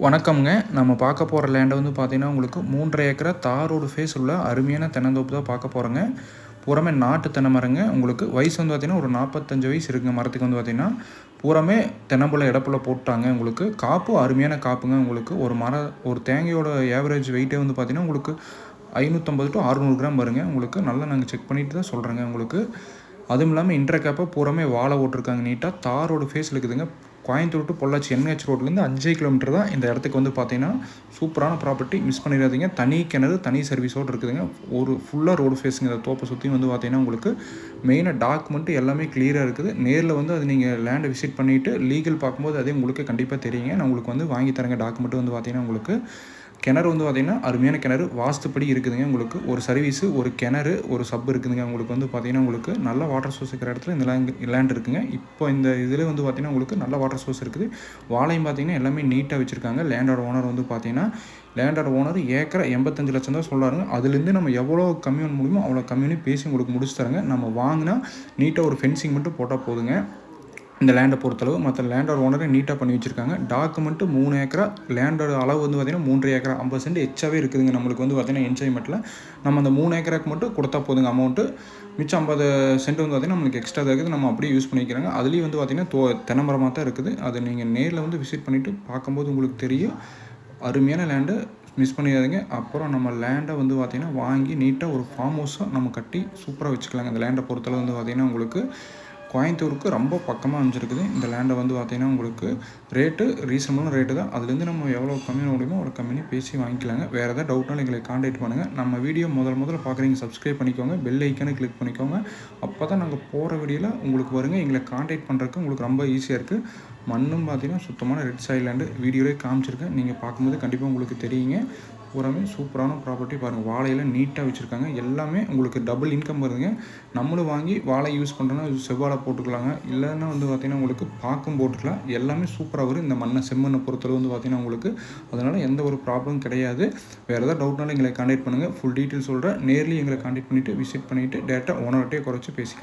வணக்கம்ங்க. நம்ம பார்க்க போகிற லேண்டை வந்து பார்த்தீங்கன்னா உங்களுக்கு மூன்றரை ஏக்கரை தாரோடு ஃபேஸ் உள்ள அருமையான தென்னந்தோப்பு தான் பார்க்க போகிறோங்க பூராமே நாட்டு தென்னை மரங்க. உங்களுக்கு வயசு வந்து பார்த்திங்கன்னா ஒரு நாற்பத்தஞ்சு வயசு இருக்குங்க மரத்துக்கு வந்து பார்த்திங்கன்னா. பூராமே தென்னம்புள்ள இடப்புல போட்டாங்க உங்களுக்கு. காப்பு அருமையான காப்புங்க உங்களுக்கு. ஒரு மர ஒரு தேங்கையோட ஏவரேஜ் வெயிட்டே வந்து பார்த்திங்கன்னா உங்களுக்கு ஐநூற்றம்பது டு அறுநூறு கிராம் வருங்க. உங்களுக்கு நல்லா நாங்கள் செக் பண்ணிட்டு தான் சொல்கிறேங்க உங்களுக்கு. அதுவும் இல்லாமல் இன்டர் கேப்பாக பூராமே வாழை ஓட்டிருக்காங்க நீட்டாக தாரோட ஃபேஸ் இருக்குதுங்க. கோயம்புத்தூர் டு பொள்ளாச்சி என்ஹெச் ரோட்லேருந்து அஞ்சு கிலோமீட்டர் தான் இந்த இடத்துக்கு வந்து பார்த்தீங்கன்னா சூப்பரான ப்ராப்பர்ட்டி மிஸ் பண்ணிடாதீங்க. தனி கிணறு தனி சர்வீஸோடு இருக்குதுங்க. ஒரு ஃபுல்லாக ரோடு ஃபேஸுங்க இந்த தோப்பை சுற்றி வந்து பார்த்தீங்கன்னா உங்களுக்கு மெயினாக டாக்குமெண்ட் எல்லாமே கிளியராக இருக்குது. நேரில் வந்து அது நீங்கள் லேண்டை விசிட் பண்ணிவிட்டு லீகல் பார்க்கும்போது அதே உங்களுக்கு கண்டிப்பாக தெரியுங்க. நான் உங்களுக்கு வந்து வாங்கி தரேங்க டாக்குமெண்ட் வந்து பார்த்தீங்கன்னா உங்களுக்கு கிணறு வந்து பார்த்திங்கன்னா அருமையான கிணறு. வாஸ்துப்படி இருக்குதுங்க உங்களுக்கு. ஒரு சர்வீஸு ஒரு கிணறு ஒரு சப் இருக்குதுங்க உங்களுக்கு வந்து பார்த்திங்கன்னா உங்களுக்கு நல்ல வாட்டர் சோர்ஸ் இருக்கிற இடத்துல இந்த லேண்ட் லேண்ட் இருக்குங்க. இப்போ இந்த இதில் வந்து பார்த்திங்கன்னா உங்களுக்கு நல்ல வாட்டர் சோர்ஸ் இருக்குது. வாழையும் பார்த்திங்கன்னா எல்லாமே நீட்டாக வச்சுருக்காங்க. லேண்டோட ஓனர் வந்து பார்த்திங்கன்னா லேண்டோட ஓனர் ஏக்கரை எண்பத்தஞ்சு லட்சம் தான் சொல்கிறாருங்க அதுலேருந்து நம்ம எவ்வளோ கம்மியான முடியுமோ அவ்வளோ கம்மியானே பேசி உங்களுக்கு முடிச்சு தரங்க. நம்ம வாங்கினா நீட்டாக ஒரு ஃபென்சிங் மட்டும் போட்டால் போதுங்க. இந்த லேண்டை பொறுத்தளவு மற்ற லேண்டோட ஓனரை நீட்டாக பண்ணி வச்சுருக்காங்க. டாக்குமெண்ட்டு மூணு ஏக்கரா லேண்டோட அளவு வந்து பார்த்திங்கன்னா மூன்று ஏக்கரா ஐம்பது சென்ட் எச்சாவே இருக்குதுங்க. நம்மளுக்கு வந்து பார்த்திங்கன்னா என்ஜாய்மெண்ட்டில் நம்ம அந்த மூணு ஏக்கராக்கு மட்டும் கொடுத்தா போதுங்க அமௌண்ட்டு மிச்சம் ஐம்பது சென்ட் வந்து பார்த்திங்கன்னா நம்மளுக்கு எக்ஸ்ட்ரா இருக்குது. நம்ம அப்படியே யூஸ் பண்ணிக்கிறாங்க. அதுலேயும் வந்து பார்த்திங்கன்னா தோ தென்னமரமாக தான் இருக்குது. அதை நீங்கள் நேரில் வந்து விசிட் பண்ணிவிட்டு பார்க்கும்போது உங்களுக்கு தெரியும். அருமையான லேண்டு மிஸ் பண்ணிடாதீங்க. அப்புறம் நம்ம லேண்டை வந்து பார்த்திங்கன்னா வாங்கி நீட்டாக ஒரு ஃபார்ம் ஹவுஸாக நம்ம கட்டி சூப்பராக வச்சுக்கலாங்க. அந்த லேண்டை பொறுத்தளவு வந்து பார்த்திங்கன்னா உங்களுக்கு கோயம்புத்தூருக்கு ரொம்ப பக்கமாக அமைஞ்சிருக்குது. இந்த லேண்டை வந்து பார்த்திங்கன்னா உங்களுக்கு ரேட்டு ரீசனபுளான ரேட்டு தான். அதுலேருந்து நம்ம எவ்வளோ கம்மி முடியுமோ அவ்வளோ கம்மி பேசி வாங்கிக்கலாங்க. வேறு ஏதாவது டவுட்னாலும் எங்களை காண்டாக்ட் பண்ணுங்கள் நம்ம வீடியோ முதல் முதல்ல பார்க்குறீங்க சப்ஸ்கிரைப் பண்ணிக்கோங்க. பெல் ஐக்கனை கிளிக் பண்ணிக்கோங்க. அப்போ தான் நாங்கள் போகிற வீடியோவில் உங்களுக்கு வருங்க. எங்களை காண்டாக்ட் பண்ணுறதுக்கு உங்களுக்கு ரொம்ப ஈஸியாக இருக்குது மண்ணும் பார்த்தீங்கன்னா சுத்தமான ரெட் சைலேண்டு வீடியோவே காமிச்சிருக்கேன். நீங்கள் பார்க்கும்போது கண்டிப்பாக உங்களுக்கு தெரியுங்க. பூராமே சூப்பரான ப்ராப்பர்ட்டி பாருங்கள் வாழையெல்லாம் நீட்டாக வச்சுருக்காங்க. எல்லாமே உங்களுக்கு டபுள் இன்கம் வருதுங்க. நம்மளும் வாங்கி வாழை யூஸ் பண்ணுறோன்னா செவ்வாழை போட்டுக்கலாங்க. இல்லைன்னா வந்து பார்த்திங்கன்னா உங்களுக்கு பாக்கும் போட்டுக்கலாம் எல்லாமே சூப்பராக வரும். இந்த மண்ணை செம்மண்ணை பொறுத்தளவு வந்து பார்த்திங்கன்னா உங்களுக்கு அதனால் எந்த ஒரு ப்ராப்ளமும் கிடையாது. வேறு ஏதாவது டவுட்னாலும் எங்களை கான்டாக்ட் பண்ணுங்கள் ஃபுல் டீட்டெயில் சொல்கிறேன் நேர்லி எங்களை கான்டாக்ட் பண்ணிவிட்டு விசிட் பண்ணிவிட்டு டேரெக்டாக ஓனர்கிட்டே குறைச்சி பேசிக்கலாம்.